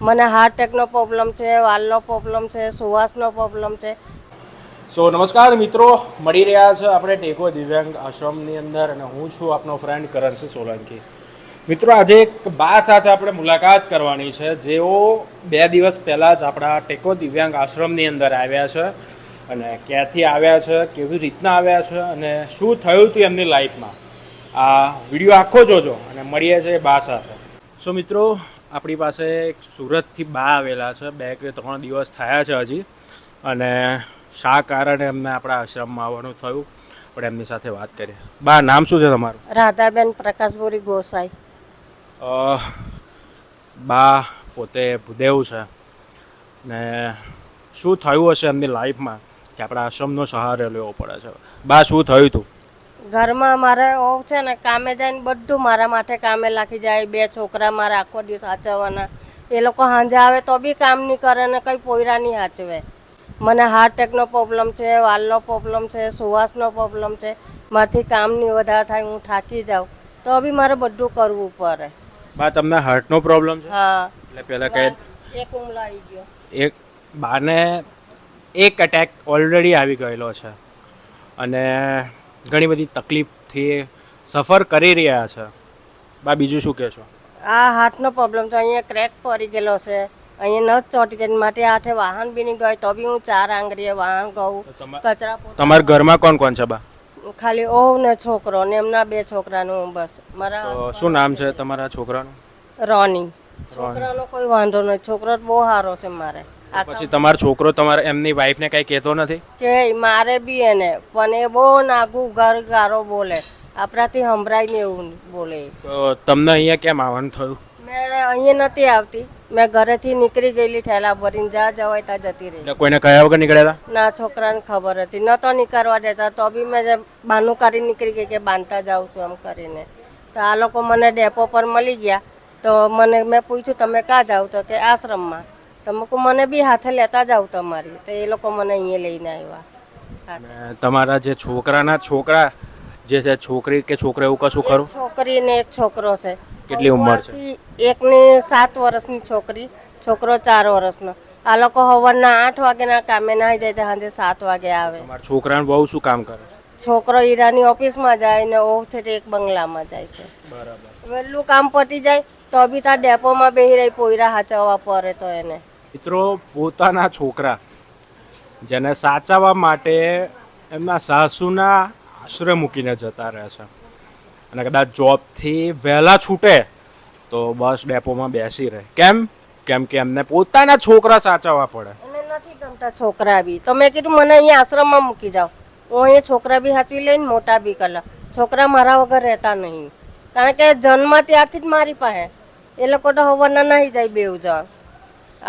મને heart એટેકનો problem છે વાલનો problem છે સુવાસનો પ્રોબ્લેમ છે. સો નમસ્કાર મિત્રો, મળી રહ્યા છે આપણે ટેકો દિવ્યાંગ આશ્રમની અંદર અને હું છું આપનો ફ્રેન્ડ કરણસિંહ સોલંકી. મિત્રો, આજે એક બા સાથે આપણે મુલાકાત કરવાની છે. જેઓ બે દિવસ પહેલાં જ આપણા ટેકો દિવ્યાંગ આશ્રમની અંદર આવ્યા છે અને ક્યાંથી આવ્યા છે, કેવી રીતના આવ્યા છે અને શું થયું હતું એમની લાઈફમાં આ વીડિયો આખો જોજો અને મળીએ છીએ બા સાથે. સો મિત્રો આપણી પાસે એક સુરતથી બા આવેલા છે. બે કે ત્રણ દિવસ થયા છે હજી. અને શા કારણે એમને આપણા આશ્રમમાં આવવાનું થયું આપણે એમની સાથે વાત કરીએ. બા નામ શું છે તમારું? રાધાબેન પ્રકાશપુરી ગોસાઈ. બા પોતે ભૂદેવ છે. ને શું થયું હશે એમની લાઈફમાં કે આપણા આશ્રમનો સહારો લેવો પડે છે? બા શું થયું હતું ઘરમાં મારે હોવ છે ને કામે જઈને બધું મારા માટે કામે લાગી જાય. બે છોકરા મારા આખો દિવસ સાચવવાના એ લોકો સાંજે આવે તો બી કામ નહીં કરે ને કંઈ પોયરા નહીં સાચવે મને હાર્ટ એટેકનો પ્રોબ્લેમ છે વાલનો પ્રોબ્લેમ છે સુવાસનો પ્રોબ્લેમ છે. મારાથી કામ નહીં વધારે થાય હું થાકી જાઉં. તો બી મારે બધું કરવું પડે. બા તમને હાર્ટનો પ્રોબ્લેમ છે? હા. એટલે પહેલાં કહે એક હુમલો આવી ગયો એક બાને એક અટેક ઓલરેડી આવી ગયેલો છે. અને ઘણી બધી તકલીફથી સફર કરી રહ્યા છે. બા બીજું શું કહેશો? આ હાથનો પ્રોબ્લેમ તો અહીંયા ક્રેક પડી ગયેલો છે. અહીંયા નસ ચોટી ગઈ માટે હાથે વાહન બી નહીં ગયો તો બી હું ચાર આંગળીએ વાહન ગઉં. કચરા તમારા ઘરમાં કોણ કોણ છે બા? ખાલી ઓવ ને છોકરો ને એમના બે છોકરાનું બસ. મારા શું નામ છે તમારા છોકરાનું? રોની. છોકરાનો કોઈ વાંધો નહીં. છોકરો બહુ સારો છે મારે. પછી તમારો છોકરો તમારા એમની વાઈફને કંઈ કહેતો નથી? કે મારે બી એને પણ એ બહુ નાગું ઘર ગારો બોલે. આપણાથી સંભળાય ને એવું બોલે. તો તમને અહીંયા કેમ આવવાનું થયું? મેં અહીંયા નથી આવતી. મેં ઘરેથી નીકળી ગયેલી ઠેલા ભરીને જા જવાય ત્યાં જતી રહી. કોઈને કયા વગર નીકળ્યા હતા? ના છોકરાને ખબર હતી. ન તો નીકળવા દેતા. તો બી મેં જે બહાનું કરી નીકળી ગઈ કે બાંધતા જાઉં છું એમ કરીને. તો આ લોકો મને ડેપો પર મળી ગયા. તો મને મેં પૂછ્યું તમે ક્યાં જાઓ તો કે આશ્રમમાં. તો મને બી હાથે લેતા જાવ તમારી. તો એ લોકો મને અહીંયા લઈને આવ્યા. તમારા જે છોકરાના છોકરા જે છે છોકરી કે છોકરો એવું કશું ખરું? છોકરી ને એક છોકરો છે. કેટલી ઉંમર છે? એકની સાત વર્ષની છોકરી છોકરો ચાર વર્ષનો. આ લોકો હવારના આઠ વાગ્યાના કામે નાહી જાય તો સાંજે સાત વાગે આવે. છોકરાને બહુ શું કામ કરે છે? છોકરો હીરાની ઓફિસમાં જાય ને ઓ છે એક બંગલામાં જાય છે. બરાબર. વહેલું કામ પતી જાય તો બી ત્યાં ડેપોમાં બેહી રહી પોયરા હાચવવા પડે તો એને. મિત્રો, પોતાના છોકરા જેને સાચવવા માટે એમના સાસુના આશરે મૂકીને જતા રહે છે. અને કદાચ જોબથી વહેલા છૂટે તો બસ ડેપોમાં બેસી રહે. કેમ? કેમ કે એમને પોતાના છોકરા સાચવવા પડે. નથી ગમતા છોકરા બી. તો મેં કીધું, મને અહીંયા આશ્રમમાં મૂકી જાઓ. હું અહીંયા છોકરા બી હાથવી લઈને મોટા બી કલા છોકરા મારા વગર રહેતા નહીં. કારણ કે જન્મ ત્યારથી જ મારી પાસે. એ લોકો તો હવાના નાહી જાય બેવ જણ.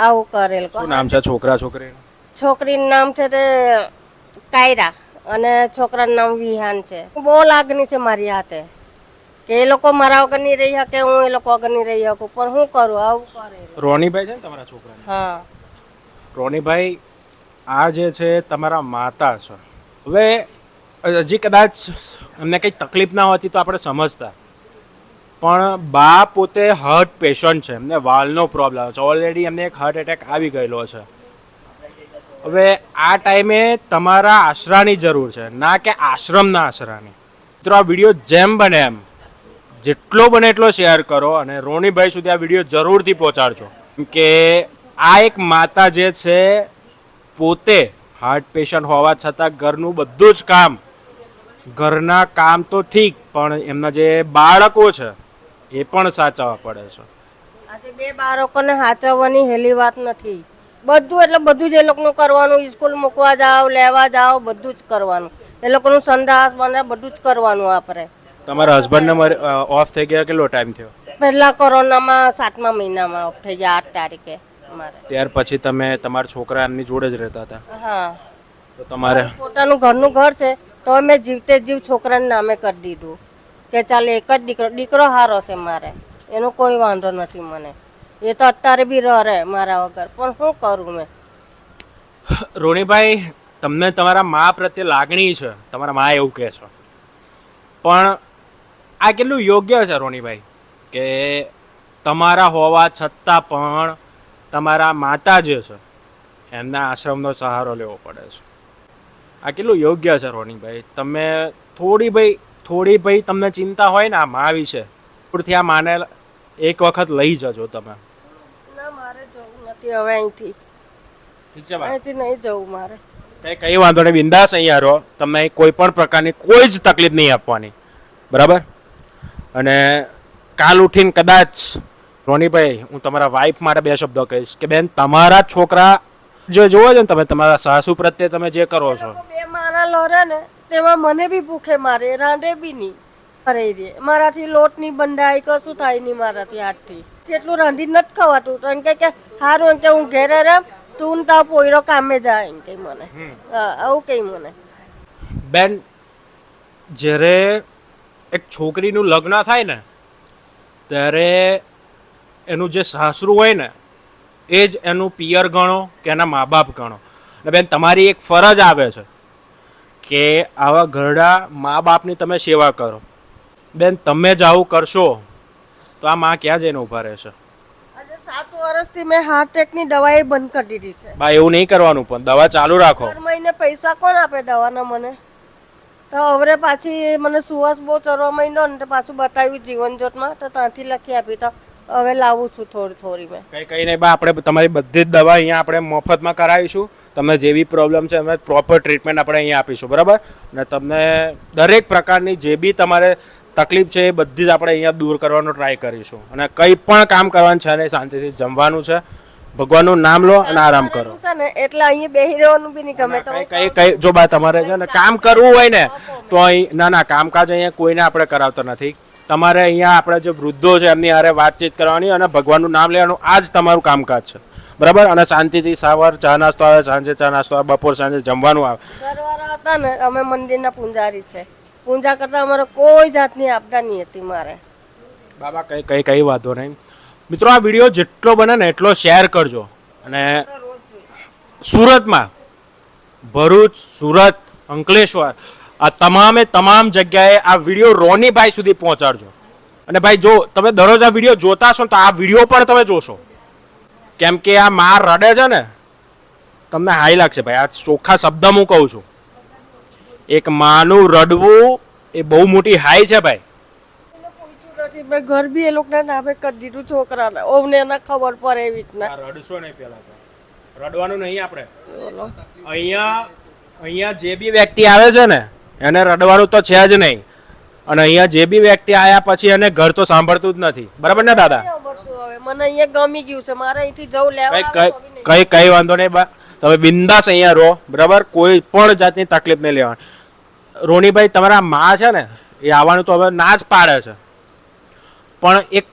આવું કરેલ શું નામ છે? છોકરા છોકરી? છોકરીનું નામ છે તે કાયરા અને છોકરાનું નામ વિહાન છે. બહુ લાગણી છે મારી હાથે કે એ લોકો મારા વગર નહીં રહી શકે હું એ લોકો વગર નહીં રહી શકું. પણ શું કરું આવું કરે રોનીભાઈ છે ને તમારા છોકરા હા. રોનીભાઈ આ જે છે તમારા માતા છે. હવે હજી કદાચ એમને કંઈ તકલીફ ના હોતી તો આપણે સમજતા. પણ બા પોતે હાર્ટ પેશન્ટ છે. એમને વાલનો પ્રોબ્લેમ છે. ઓલરેડી એમને એક હાર્ટ એટેક આવી ગયેલો છે. હવે આ ટાઈમે તમારા આશરાની જરૂર છે. ના કે આશ્રમના આશરાની. મિત્રો, આ વીડિયો જેમ બને એમ. જેટલો બને એટલો શેર કરો અને રોનીભાઈ સુધી આ વીડિયો જરૂરથી પહોંચાડજો. કે આ એક માતા જે છે, પોતે હાર્ટ પેશન્ટ હોવા છતાં ઘરનું બધું જ કામ. ઘરના કામ તો ઠીક, પણ એમના જે બાળકો છે એ પણ સાચવવા પડે છે. આજે બે બાળકોને સાચવવાની હેલી વાત નથી. બધું એટલે બધું જ એ લોકોનું કરવાનું સ્કૂલ મૂકવા જાઓ લેવા જાઓ બધું જ કરવાનું. એ લોકોનું સંદાસ બને બધું જ કરવાનું આપણે. તમારા હસબન્ડને ઓફ થઈ ગયા કેટલો ટાઈમ થયો? પહેલા કોરોનામાં સાતમા મહિનામાં ઓફ થઈ ગયા આઠ તારીખે મારે ત્યાર પછી તમે તમારા છોકરા એમની જોડે જ રહેતા હતા? હા. તો તમારે પોતાનું ઘરનું ઘર છે તો અમે જીવતે જીવ છોકરાને નામે કરી દીધું. કે ચાલ, એક જ દીકરો દીકરો સારો છે મારે. એનો કોઈ વાંધો નથી મને. એ તો અત્યારે બી રહે મારા વગર. પણ શું કરું મેં? રોણીભાઈ, તમને તમારા મા પ્રત્યે લાગણી છે. તમારા મા એવું કહે છે. પણ આ કેટલું યોગ્ય છે રોણીભાઈ, કે તમારા હોવા છતાં પણ તમારા માતા જે છે, એમના આશ્રમનો સહારો લેવો પડે છે. આ કેટલું યોગ્ય છે રોણીભાઈ. તમે થોડી ભાઈ થોડી ભાઈ તમને ચિંતા હોય ને આ મા વિશે થોડીથી આ માને એક વખત લઈ જજો તમે. ના મારે જવું નથી હવે અહીંથી. ઠીક છે બા. અહીંથી નહીં જવું મારે. કઈ કઈ વાંધો નહીં બિંદાસ અહીંયા રહો. તમને કોઈ પણ પ્રકારની કોઈ જ તકલીફ નહીં આપવાની. બરાબર? અને કાલ ઉઠીને કદાચ રોનીભાઈ હું તમારા વાઈફ માટે બે શબ્દો કહીશ કે બેન તમારા છોકરા જે જોવો છો ને તમે તમારા સાસુ પ્રત્યે તમે જે કરો છો. બે મારા લોરા ને તેમાં મને બી ભૂખે મારે રાંધે બી નહીં. અરે રે. મારાથી લોટ નહીં બંધાય કશું થાય નહીં મારાથી હાથથી. કેટલું રાંધી નથી ખવાતું. તો એમ કહે કે સારું એમ કે હું ઘેરે રેમ તું તાવ પોયરો કામે જાય એમ કંઈ મને. આવું કઈ મને. બેન જ્યારે એક છોકરીનું લગ્ન થાય ને ત્યારે એનું જે સાસરું હોય ને એ જ એનું પિયર ગણો કે એના મા બાપ ગણો. અને બેન તમારી એક ફરજ આવે છે. કે આવા ઘરડા મા બાપની તમે સેવા કરો. બેન તમે જ આવું કરશો તો આ માં ક્યાં જઈને ઊભા રહેશે? સાત વર્ષથી મેં હાર્ટ એટેકની દવાઈ બંધ કરી દીધી છે. બા એવું નહીં કરવાનું પણ દવા ચાલુ રાખો. દર મહિને પૈસા કોણ આપે દવાના મને? તો હવે પાછી મને સુવાસ બહુ ચરવા મહિનો ને પાછું બતાવ્યું જીવન જોતમાં તો ત્યાંથી લખી આપી તો. હવે લાવું છું થોડી થોડી મેં. કઈ કઈ નહીં બા આપણે તમારી બધી જ દવા અહીંયા આપણે મફતમાં કરાવીશું. તમને જેવી પ્રોબ્લેમ છે અમે પ્રોપર ટ્રીટમેન્ટ આપણે અહીંયા આપીશું બરાબર? અને તમને દરેક પ્રકારની જે બી તમારે તકલીફ છે એ બધી જ આપણે અહીંયા દૂર કરવાનો ટ્રાય કરીશું. અને કંઈ પણ કામ કરવાનું છે ને શાંતિથી જમવાનું છે. ભગવાનનું નામ લો અને આરામ કરો. એટલે અહીંયા બેહી રહેવાનું બી નહીં ગમે. તો કઈ કઈ કઈ જો બા તમારે છે ને કામ કરવું હોય ને તો અહીં ના ના કામકાજ અહીંયા કોઈને આપણે કરાવતા નથી. તમારે અહીંયા આપણે જે વૃદ્ધો છે એમની હારે વાતચીત કરવાની અને ભગવાનનું નામ લેવાનું આ જ તમારું કામકાજ છે. બરાબર? અને શાંતિથી સવાર ચા નાસ્તો આવે સાંજે ચા નાસ્તો આવે બપોર સાંજે જમવાનું આવે. હતા ને અમે મંદિરના પૂંજારી છે. પૂંજા કરતા અમારે કોઈ જાતની આપદા નહીં હતી મારે. બાબા કઈ કઈ કઈ વાંધો નહીં. મિત્રો આ વીડિયો જેટલો બને ને એટલો શેર કરજો. અને સુરતમાં ભરૂચ સુરત અંકલેશ્વર આ તમામે તમામ જગ્યાએ આ વીડિયો રોનીભાઈ સુધી પહોંચાડજો. અને ભાઈ જો તમે દરરોજ આ વીડિયો જોતા હશો ને તો આ વીડિયો પણ તમે જોશો. કેમ કે આ માં રડે છે ને તમને હાઈ લાગશે ભાઈ. આ ચોખ્ખા શબ્દ હું કહું છું. એક માનું રડવું એ બહુ મોટી હાઈ છે ભાઈ. નથી મેં ઘર બી એ લોકોના નામે કરી દીધું છોકરાને. ઓમને એના ખબર પડે એવી રીતના. રડશો નહીં પેલા તો. રડવાનું નહીં આપણે. અહીંયા અહીંયા જે બી વ્યક્તિ આવે છે ને એને રડવાનું તો છે જ નહીં. અને અહીંયા જે બી વ્યક્તિ આવ્યા પછી એને ઘર તો સાંભળતું જ નથી. બરાબર ને દાદા? મને અહીંયા ગમી ગયું છે. મારે અહીંથી જવું કઈ લેવા કઈ કઈ વાંધો નહીં બા. તમે બિંદાસ અહીંયા રહો. બરાબર? કોઈ પણ જાતની તકલીફ નહીં લેવાની. રોનીભાઈ તમારા માં છે ને એ આવવાનું તો હવે ના જ પાડે છે. પણ એક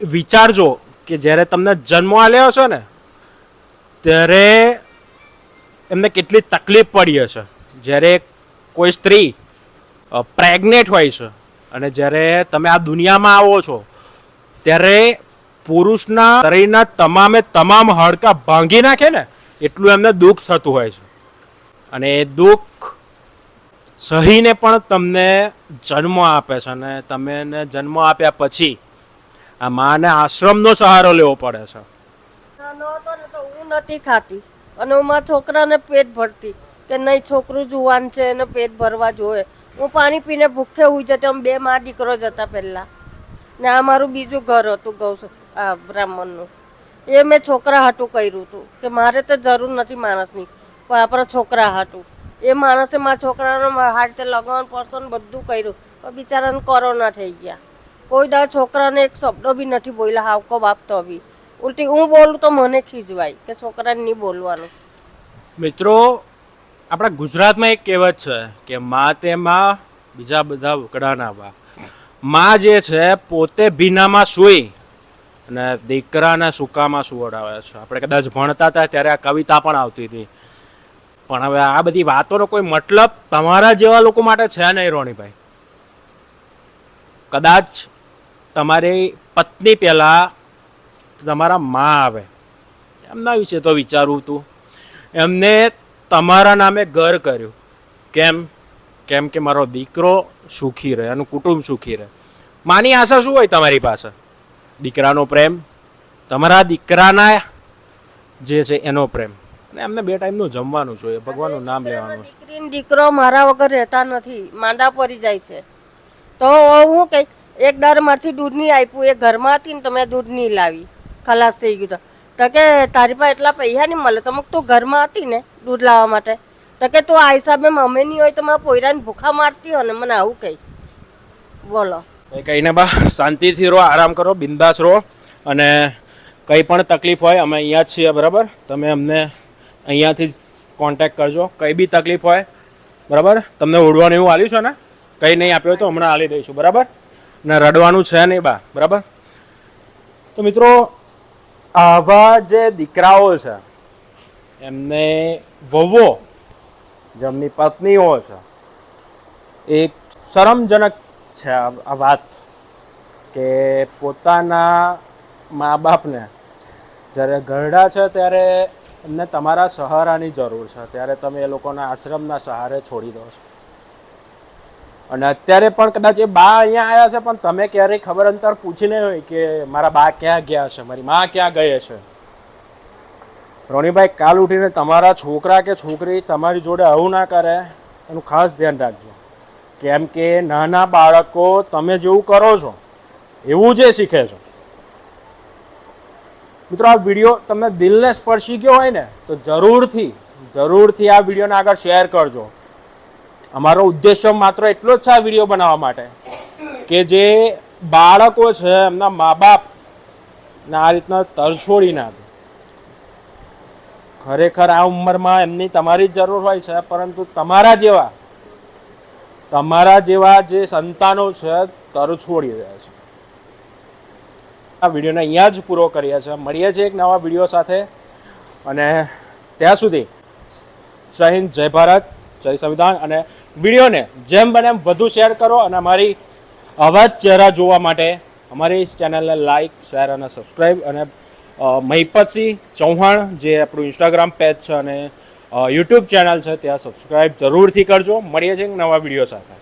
વિચારજો કે જ્યારે તમને જન્મ આલ્યો છો ને ત્યારે એમને કેટલી તકલીફ પડી હશે. જ્યારે કોઈ સ્ત્રી પ્રેગ્નેટ હોય છે અને જ્યારે તમે આ દુનિયામાં આવો છો, ત્યારે પુરુષના શરીરના તમામે તમામ હડકા ભાંગી નાખે ને, એટલું એમને દુઃખ થતું હોય છે. અને એ દુઃખ સહીને પણ તમને જન્મ આપે છે અને તમે એને જન્મ આપ્યા પછી આ માને આશ્રમનો સહારો લેવો પડે છે. હું નથી ખાતી અને હું મારા છોકરાને પેટ ભરતી. કે નહીં, છોકરું જુવાન છે એને પેટ ભરવા જોઈએ હું પાણી પીને ભૂખે હોઈ જતી અમે બે માં દીકરો જતા પહેલા. ને આ મારું બીજું ઘર હતું ગૌ આ બ્રાહ્મણનું. એ મેં છોકરા હાટું કર્યું હતું, કે મારે તો જરૂર નથી માણસની, પણ આપણા છોકરા હાટું. એ માણસે મારા છોકરાનો હાથે લગાવવાનું પડતું બધું કર્યું, પણ બિચારાને કોરોના થઈ ગયા. કોઈ દા છોકરાને એક શબ્દ બી નથી બોલ્યા, હાવકો બાપ તો બી. ઉલટી હું બોલું તો મને ખીજવાય, કે છોકરાને નહીં બોલવાનું. મિત્રો આપણા ગુજરાતમાં એક કહેવત છે કે મા તે મા, બીજા બધા વકડાના બા. મા જે છે પોતે ભીનામાં સૂઈ અને દીકરાને સુકામાં સુવડાવે છે. આપણે કદાચ ભણતા હતા ત્યારે આ કવિતા પણ આવતી હતી. પણ હવે આ બધી વાતોનો કોઈ મતલબ તમારા જેવા લોકો માટે છે નહીં રોણીભાઈ કદાચ તમારી પત્ની પહેલાં તમારા મા આવે. એમના વિશે તો વિચારવું તું. એમને તમારા નામે ઘર કર્યું. કેમ? કેમ કે મારો દીકરો સુખી રહે એનું કુટુંબ સુખી રહે. માની આશા શું હોય તમારી પાસે? દીકરાનો પ્રેમ? તમારા દીકરાના જે છે એનો પ્રેમ. અને એમને બે ટાઈમનું જમવાનું જોઈએ ભગવાનનું નામ લેવાનું. દીકરી દીકરો મારા વગર રહેતા નથી માંદા પડી જાય છે. તો હું કઈ એક દર મારથી દૂધ નહીં આપ્યું એ ઘરમાં હતી ને તો મેં દૂધ નહીં લાવી. ખલાસ થઈ ગયું તો. તો કે તારી પાસે એટલા પૈસા નહીં મળે તો તું ઘરમાં હતી ને. દૂધ લાવવા માટે. તો કે તું આ હિસાબે મમ્મી નહીં હોય તો મારા પોયરાને ભૂખા મારતી હોય ને મને આવું કહી. બોલો. કહીને બા, શાંતિથી રહો, આરામ કરો, બિંદાસ રહો. અને કંઈ પણ તકલીફ હોય, અમે અહીંયા જ છીએ, બરાબર? તમે અમને અહીંયાથી જ કોન્ટેક્ટ કરજો. કંઈ બી તકલીફ હોય, બરાબર? તમને ઓઢવાનું એવું આલ્યું છે ને? કંઈ નહીં આપ્યું તો હમણાં આલી દઈશું, બરાબર? ને રડવાનું છે નહીં બા, બરાબર? તો મિત્રો, આવા જે દીકરાઓ છે, એમને વહુઓ જેમની પત્નીઓ છે. એ શરમજનક છે આ વાત કે પોતાના મા બાપને જ્યારે ઘરડા છે ત્યારે એમને તમારા સહારાની જરૂર છે. ત્યારે તમે એ લોકોના આશ્રમના સહારે છોડી દો છો. અને અત્યારે પણ કદાચ એ બા અહીંયા આવ્યા છે, પણ તમે ક્યારેય ખબર અંતર પૂછીને હોય કે મારા બા ક્યાં ગયા છે, મારી મા ક્યાં ગઈ છે. રોનીભાઈ, કાલ ઉઠીને તમારા છોકરા કે છોકરી તમારી જોડે આવું ના કરે, એનું ખાસ ધ્યાન રાખજો. કેમ કે નાના બાળકો તમે જેવું કરો છો, એવું જે શીખે છો. મિત્રો, આ વીડિયો તમને દિલને સ્પર્શી ગયો હોય ને, તો જરૂરથી જરૂરથી આ વિડીયોને આગળ શેર કરજો. અમારો ઉદ્દેશ્ય માત્ર એટલો જ છે આ વીડિયો બનાવવા માટે, કે જે બાળકો છે, એમના મા બાપ ને આ રીતના તરછોડી ના દે ખરેખર આ ઉંમરમાં એમની તમારી જરૂર હોય છે, પરંતુ તમારા જેવા તમારા જેવા જે સંતાનો છે તરછોડી રહ્યા છે. આ વિડીયોને અહીંયા જ પૂરો કરીએ છીએ. મળીએ છીએ એક નવા વીડિયો સાથે. અને ત્યાં સુધી જય હિન્દ, જય ભારત, જય સંવિધાન. અને વિડીયોને જેમ બને એમ વધુ શેર કરો અને અમારી આવા જ ચહેરા જોવા માટે અમારી ચેનલને લાઈક, શેર અને સબસ્ક્રાઈબ અને મહિપતસિંહ ચૌહાણ, જે આપણું ઇન્સ્ટાગ્રામ પેજ છે અને યુટ્યુબ ચેનલ છે, ત્યાં સબસ્ક્રાઈબ જરૂરથી કરજો. મળીએ છીએ નવા વીડિયો સાથે.